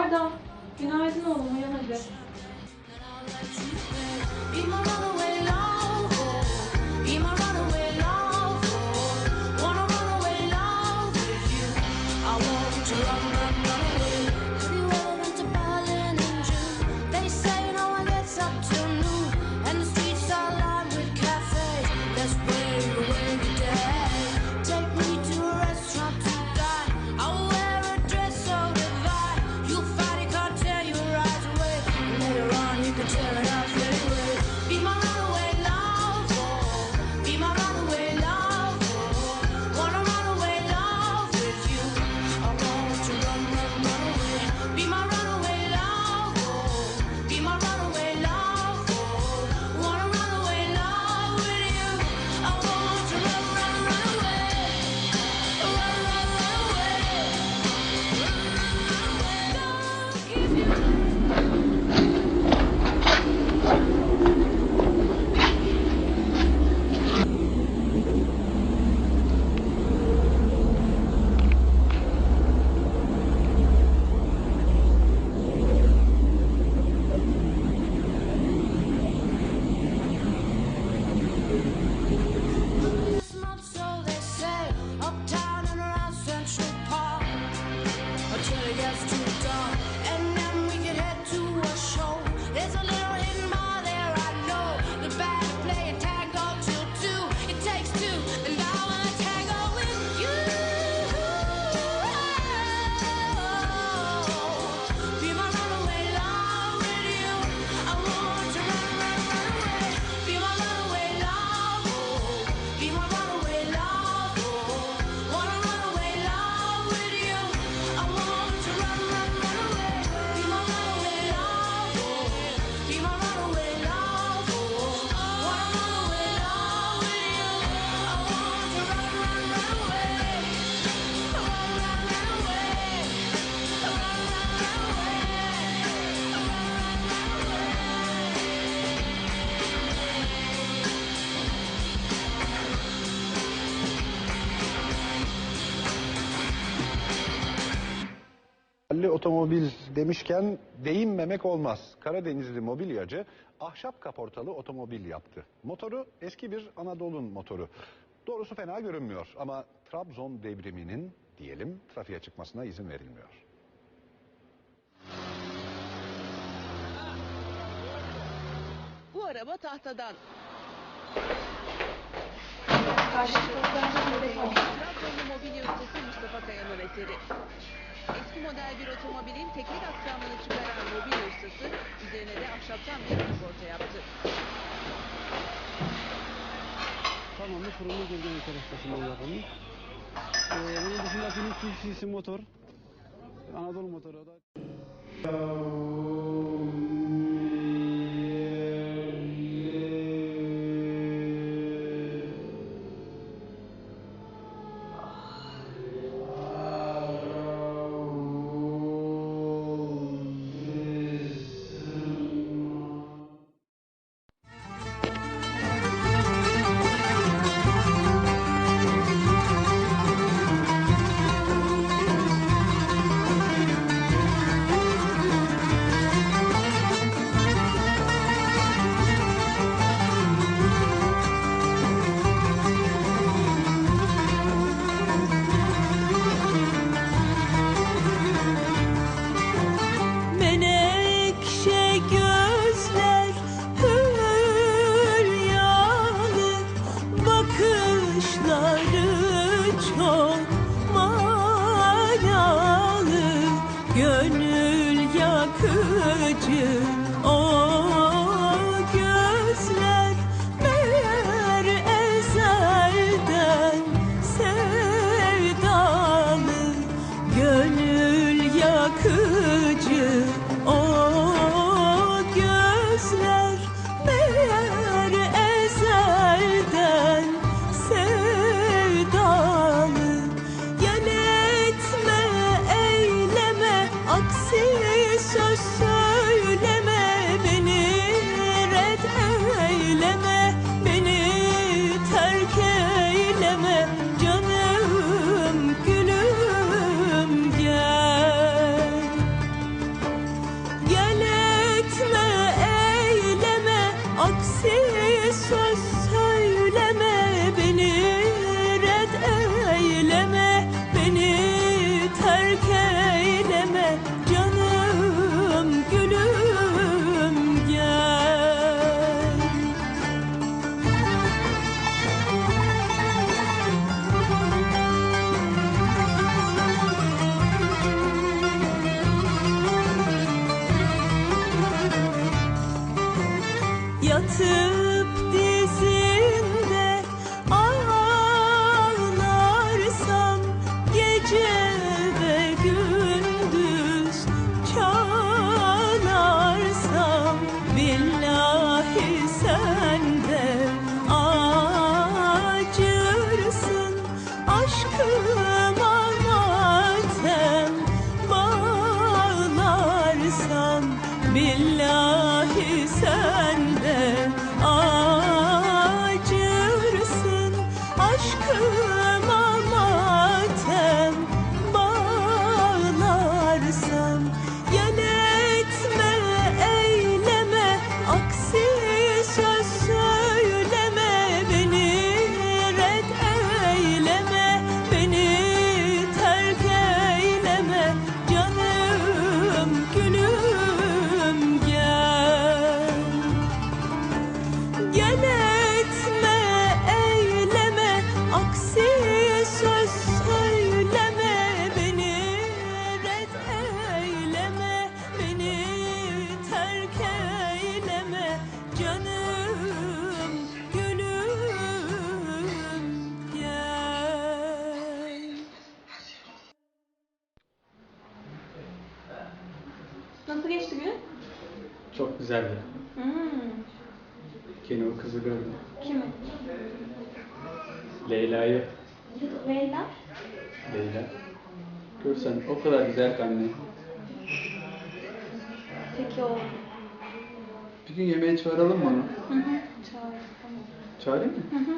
Arda, günaydın oğlum uyan hadi. otomobil demişken değinmemek olmaz. Karadenizli mobilyacı ahşap kaportalı otomobil yaptı. Motoru eski bir Anadolu'nun motoru. Doğrusu fena görünmüyor ama Trabzon devriminin diyelim trafiğe çıkmasına izin verilmiyor. Bu araba tahtadan. Karşı taraftan mobilya ustası Mustafa Kaya'nın eseri. Eski model bir otomobilin teker aksamını çıkaran mobil ustası üzerine de ahşaptan bir sigorta yaptı. Tamam Tamamı kurulma gölgenin taraftasından yapılmış. Ee, bunun dışında 1200 cc motor, Anadolu motoru da. erken yok. Leyla. Leyla. Görsen o kadar güzel ki anne. Peki o. Bir gün yemeğe çağıralım mı onu? Hı hı. Çağıralım. Çağırayım mı? Hı hı.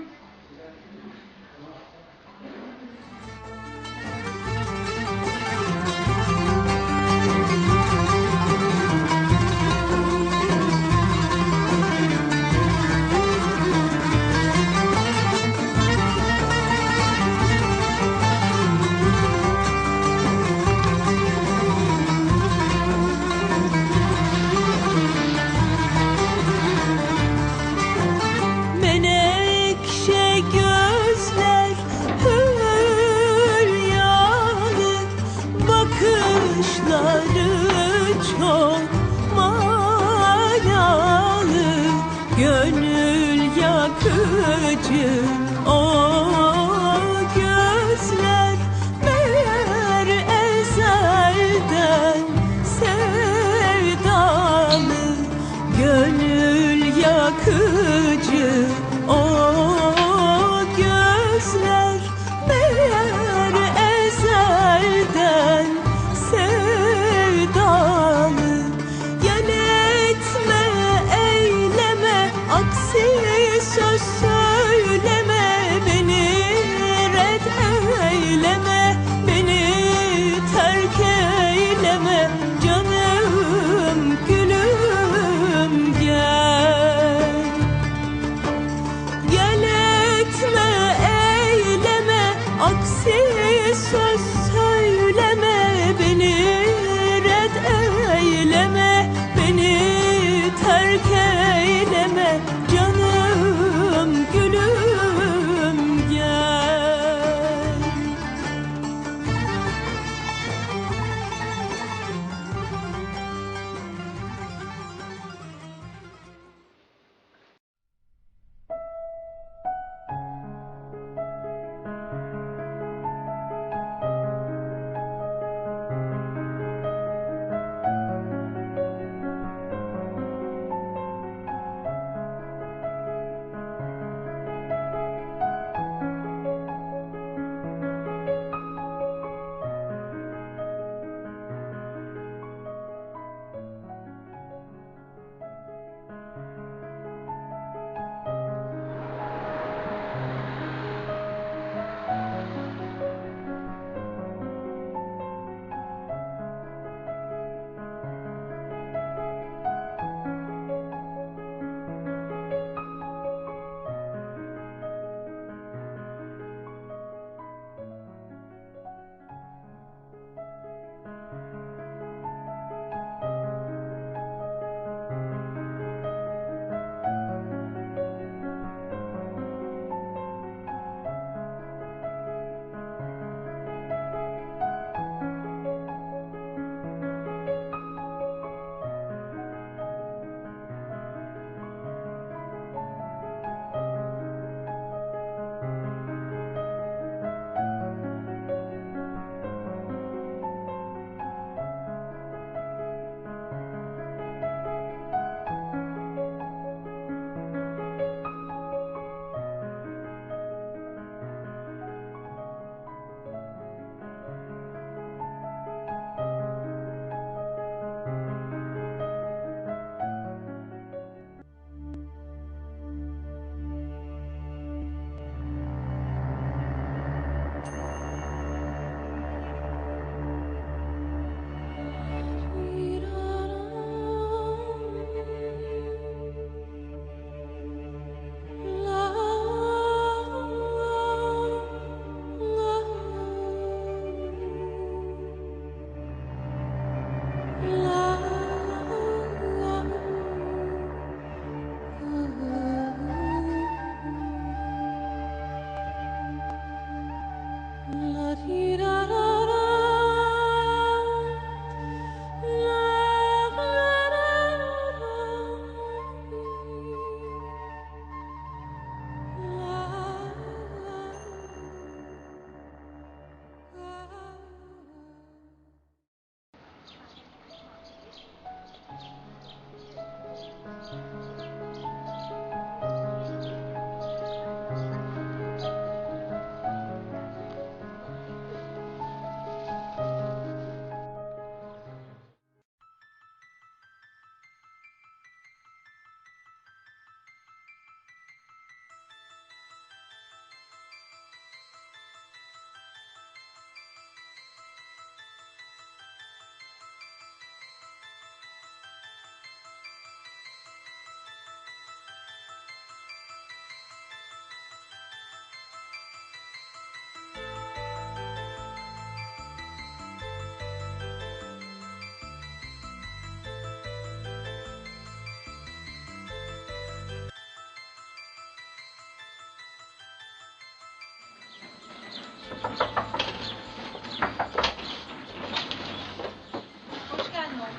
Hoş geldin oğlum.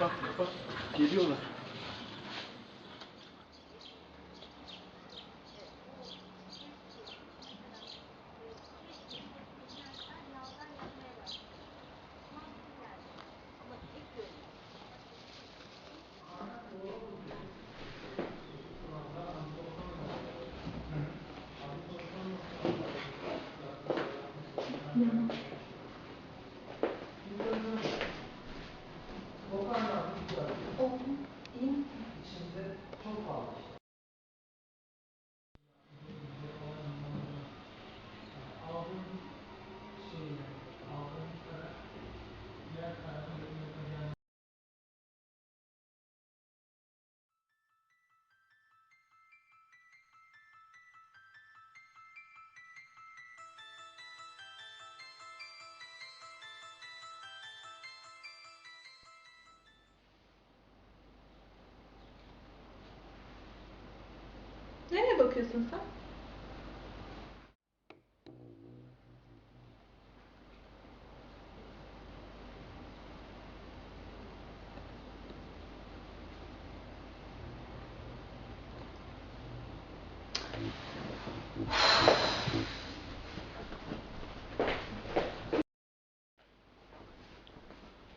Bak bak geliyorlar. Okuyorsun sen?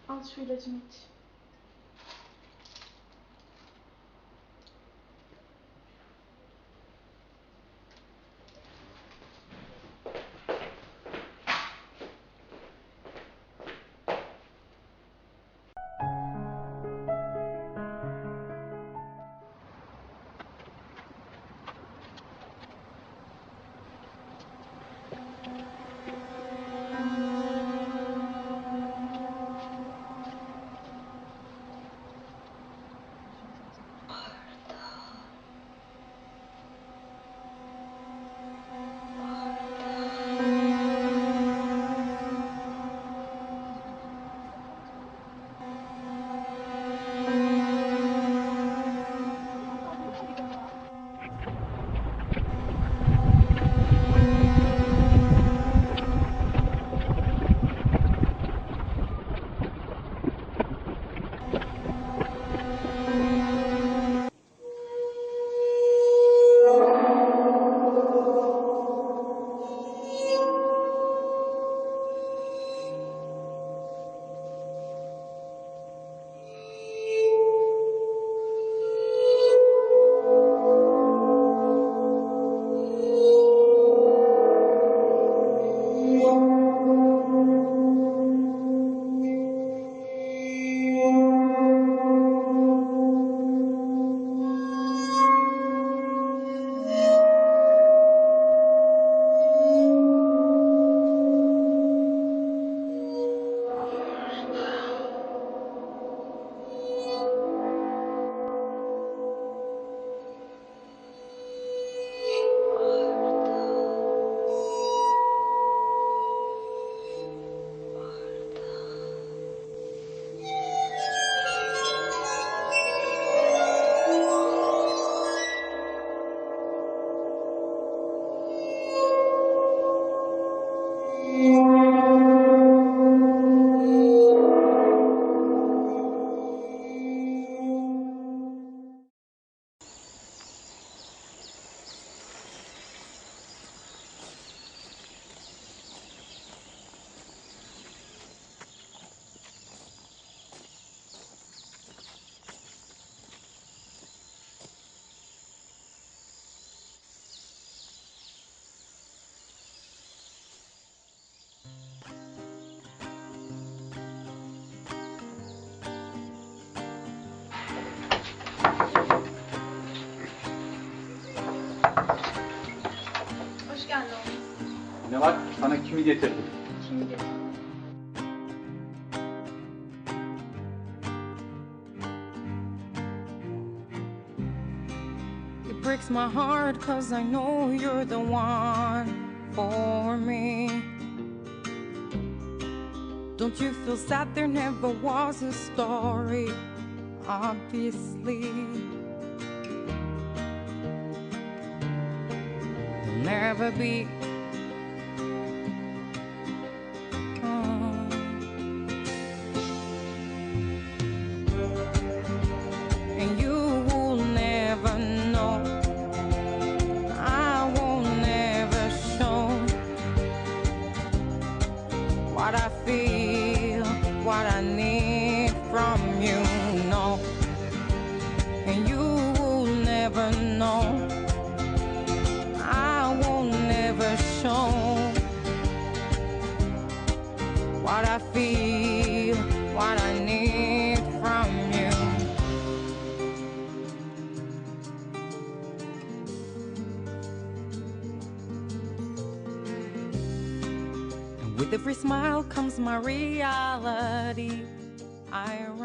Al şu ilacını iç. Kimi getirdim? Şimdi. It breaks my heart cause I know you're the one for me. Don't you feel sad there never was a story? Obviously, there'll never be. Feel, what I need from you. No, and you will never know. I won't never show what I feel, every smile comes my reality, irony.